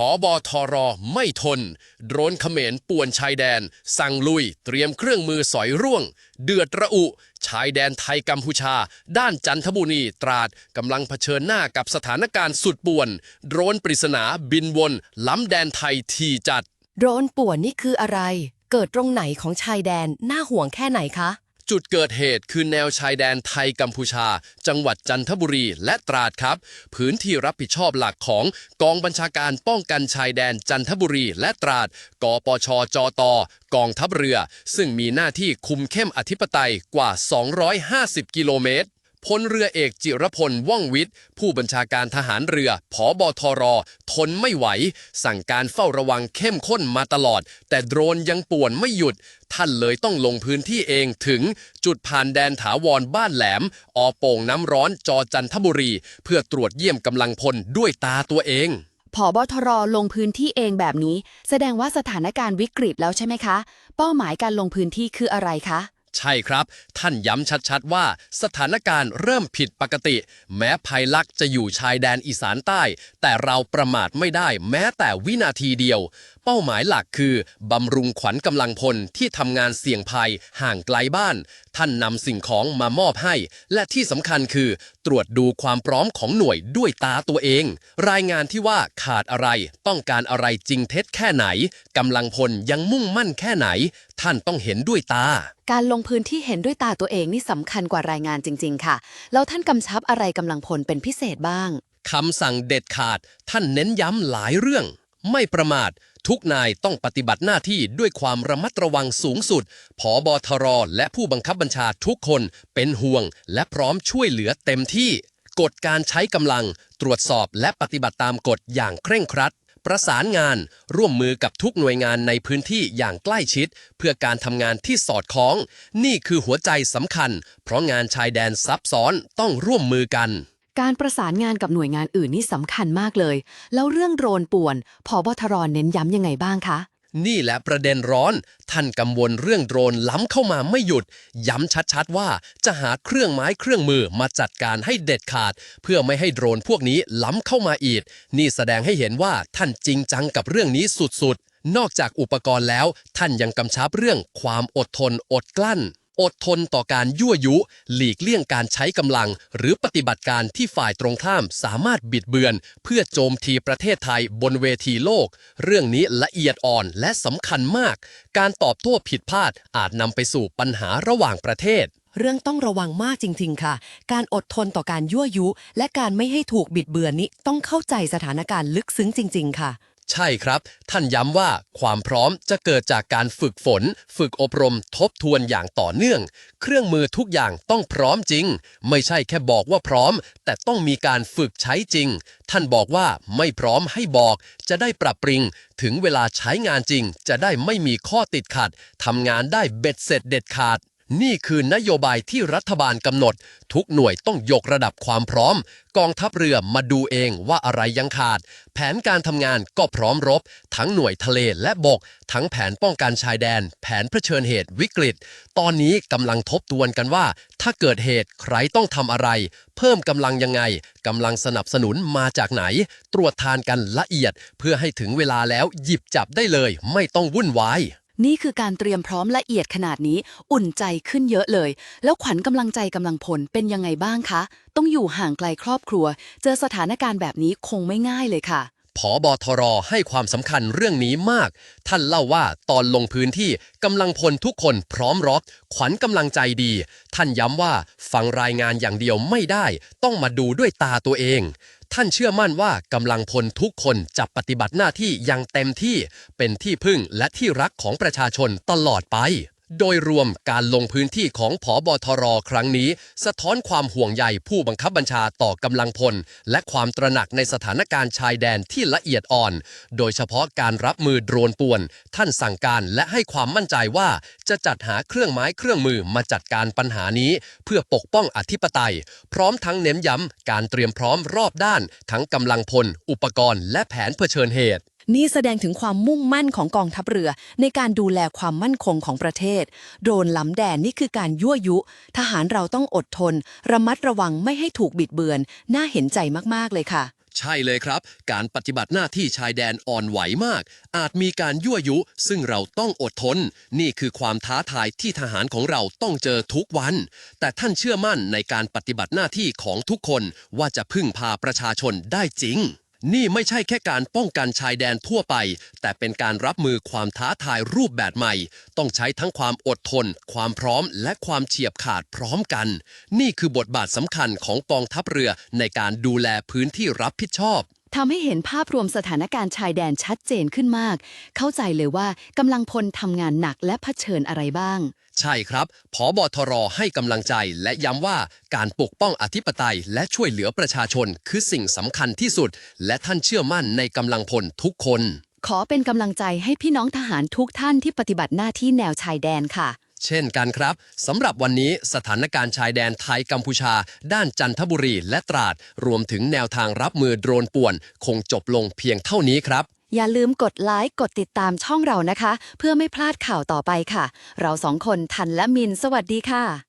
ผอบอทอรอไม่ทน โดรนเขมรป่วนชายแดน สั่งลุย เตรียมเครื่องมือสอยร่วง เดือดระอุ ชายแดนไทยกัมพูชา ด้านจันทบุรีตราดกำลังเผชิญหน้ากับสถานการณ์สุดป่วน โดรนปริศนาบินวน ล้ำแดนไทยทีจัด โดรนป่วนนี่คืออะไร เกิดตรงไหนของชายแดนน่าห่วงแค่ไหนคะ จุดเกิดเหตุคือแนวชายแดนไทยกัมพูชา จังหวัดจันทบุรีและตราดครับ พื้นที่รับผิดชอบหลักของกองบัญชาการป้องกันชายแดนจันทบุรีและตราด กปชจตกองทัพเรือ ซึ่งมีหน้าที่คุมเข้มอธิปไตยกว่า 250 กิโลเมตร พลเรือเอกจิรพลว่องวิทย์ ผู้บัญชาการทหารเรือผอบอทรทนไม่ไหว สั่งการเฝ้าระวังเข้มข้นมาตลอด แต่โดรนยังป่วนไม่หยุด ท่านเลยต้องลงพื้นที่เองถึงจุดผ่านแดนถาวรบ้านแหลม อโป่งน้ำร้อนจอจันทบุรี เพื่อตรวจเยี่ยมกำลังพลด้วยตาตัวเองผอบทรลงพื้นที่เองแบบนี้ แสดงว่าสถานการณ์วิกฤตแล้วใช่ไหมคะ เป้าหมายการลงพื้นที่คืออะไรคะ ใช่ครับ ท่านย้ำชัดๆว่าสถานการณ์เริ่มผิดปกติ แม้ภัยลักษ์จะอยู่ชายแดนอีสานใต้ แต่เราประมาทไม่ได้แม้แต่วินาทีเดียว เป้าหมายหลักคือบำรุงขวัญกำลังพลที่ทำงานเสี่ยงภัยห่างไกลบ้าน ท่านนำสิ่งของมามอบให้ และที่สำคัญคือ ตรวจดูความพร้อมของหน่วยด้วยตาตัวเอง รายงานที่ว่าขาดอะไร ต้องการอะไรจริงเท็จแค่ไหนกำลังพลยังมุ่งมั่นแค่ไหน ท่านต้องเห็นด้วยตา การลงพื้นที่เห็นด้วยตาตัวเองนี่สำคัญกว่ารายงานจริง ๆ ค่ะ แล้วท่านกำชับอะไรกำลังพลเป็นพิเศษบ้างคำสั่งเด็ดขาด ท่านเน้นย้ำหลายเรื่อง ไม่ประมาท ทุกนายต้องปฏิบัติหน้าที่ด้วยความระมัดระวังสูงสุดผอบอทรและผู้บังคับบัญชาทุกคนเป็นห่วง และพร้อมช่วยเหลือเต็มที่ กฎการใช้กำลัง ตรวจสอบและปฏิบัติตามกฎอย่างเคร่งครัด ประสานงาน ร่วมมือกับทุกหน่วยงานในพื้นที่อย่างใกล้ชิด เพื่อการทำงานที่สอดคล้อง นี่คือหัวใจสำคัญ เพราะงานชายแดนซับซ้อนต้องร่วมมือกัน การประสานงานกับหน่วยงานอื่นนี่สำคัญมากเลย แล้วเรื่องโดรนป่วนผอบทรเน้นย้ำยังไงบ้างคะ นี่แหละประเด็นร้อน ท่านกังวลเรื่องโดรนล้ำเข้ามาไม่หยุด ย้ำชัดๆว่าจะหาเครื่องไม้เครื่องมือมาจัดการให้เด็ดขาด เพื่อไม่ให้โดรนพวกนี้ล้ำเข้ามาอีก นี่แสดงให้เห็นว่าท่านจริงจังกับเรื่องนี้สุดๆ นอกจากอุปกรณ์แล้ว ท่านยังกำชับเรื่องความอดทนอดกลั้น อดทนต่อการยั่วยุ หลีกเลี่ยงการใช้กำลัง หรือปฏิบัติการที่ฝ่ายตรงข้ามสามารถบิดเบือน เพื่อโจมตีประเทศไทยบนเวทีโลก เรื่องนี้ละเอียดอ่อนและสำคัญมาก การตอบโต้ผิดพลาดอาจนำไปสู่ปัญหาระหว่างประเทศเรื่องต้องระวังมากจริง ๆ ค่ะ การอดทนต่อการยั่วยุ และการไม่ให้ถูกบิดเบือนนี้ต้องเข้าใจสถานการณ์ลึกซึ้งจริง ๆ ค่ะ ใช่ครับ ท่านย้ำว่าความพร้อมจะเกิดจากการฝึกฝน ฝึกอบรมทบทวนอย่างต่อเนื่อง เครื่องมือทุกอย่างต้องพร้อมจริง ไม่ใช่แค่บอกว่าพร้อม แต่ต้องมีการฝึกใช้จริง ท่านบอกว่าไม่พร้อมให้บอก จะได้ปรับปรุงถึงเวลาใช้งานจริง จะได้ไม่มีข้อติดขัดทำงานได้เบ็ดเสร็จเด็ดขาด นี่คือนโยบายที่รัฐบาลกำหนด ทุกหน่วยต้องยกระดับความพร้อม กองทัพเรือมาดูเองว่าอะไรยังขาด แผนการทำงานก็พร้อมรบ ทั้งหน่วยทะเลและบก ทั้งแผนป้องกันชายแดน แผนเผชิญเหตุวิกฤต ตอนนี้กำลังทบทวนกันว่า ถ้าเกิดเหตุใครต้องทำอะไร เพิ่มกำลังยังไงกำลังสนับสนุนมาจากไหน ตรวจทานกันละเอียด เพื่อให้ถึงเวลาแล้วหยิบจับได้เลย ไม่ต้องวุ่นวาย นี่คือการเตรียมพร้อมละเอียดขนาดนี้อุ่นใจขึ้นเยอะเลย แล้วขวัญกำลังใจกำลังพลเป็นยังไงบ้างคะ ต้องอยู่ห่างไกลครอบครัว เจอสถานการณ์แบบนี้คงไม่ง่ายเลยค่ะผอบอทรให้ความสำคัญเรื่องนี้มาก ท่านเล่าว่าตอนลงพื้นที่กำลังพลทุกคนพร้อมรบขวัญกำลังใจดี ท่านย้ำว่าฟังรายงานอย่างเดียวไม่ได้ ต้องมาดูด้วยตาตัวเอง ท่านเชื่อมั่นว่ากำลังพลทุกคนจะปฏิบัติหน้าที่อย่างเต็มที่เป็นที่พึ่งและที่รักของประชาชนตลอดไป โดยรวมการลงพื้นที่ของผอบอทรครั้งนี้ สะท้อนความห่วงใยผู้บังคับบัญชาต่อกำลังพล และความตระหนักในสถานการณ์ชายแดนที่ละเอียดอ่อน โดยเฉพาะการรับมือโดรนป่วน ท่านสั่งการและให้ความมั่นใจว่าจะจัดหาเครื่องไม้เครื่องมือมาจัดการปัญหานี้ เพื่อปกป้องอธิปไตย พร้อมทั้งเน้นย้ำการเตรียมพร้อมรอบด้าน ทั้งกำลังพล อุปกรณ์ และแผนเผชิญเหตุ นี่แสดงถึงความมุ่งมั่นของกองทัพเรือ ในการดูแลความมั่นคงของประเทศ โดนล้ำแดนนี่คือการยั่วยุ ทหารเราต้องอดทน ระมัดระวังไม่ให้ถูกบิดเบือน น่าเห็นใจมากๆเลยค่ะใช่เลยครับ การปฏิบัติหน้าที่ชายแดนอ่อนไหวมาก อาจมีการยั่วยุ ซึ่งเราต้องอดทน นี่คือความท้าทายที่ทหารของเราต้องเจอทุกวัน แต่ท่านเชื่อมั่นในการปฏิบัติหน้าที่ของทุกคนว่าจะพึ่งพาประชาชนได้จริง นี่ไม่ใช่แค่การป้องกันชายแดนทั่วไป แต่เป็นการรับมือความท้าทายรูปแบบใหม่ ต้องใช้ทั้งความอดทน ความพร้อม และความเฉียบขาดพร้อมกัน นี่คือบทบาทสำคัญของกองทัพเรือในการดูแลพื้นที่รับผิดชอบ ทำให้เห็นภาพรวมสถานการณ์ชายแดนชัดเจนขึ้นมาก เข้าใจเลยว่ากำลังพลทำงานหนักและเผชิญอะไรบ้าง ใช่ครับผอบอทรให้กำลังใจและย้ำว่าการปกป้องอธิปไตยและช่วยเหลือประชาชนคือสิ่งสำคัญที่สุด และท่านเชื่อมั่นในกำลังพลทุกคน ขอเป็นกำลังใจให้พี่น้องทหารทุกท่านที่ปฏิบัติหน้าที่แนวชายแดนค่ะ เช่นกันครับสำหรับวันนี้สถานการณ์ชายแดนไทยกัมพูชา ด้านจันทบุรีและตราด รวมถึงแนวทางรับมือโดรนป่วน คงจบลงเพียงเท่านี้ครับ อย่าลืมกดไลค์กดติดตามช่องเรานะคะ เพื่อไม่พลาดข่าวต่อไปค่ะ เราสองคนทันและมิน สวัสดีค่ะ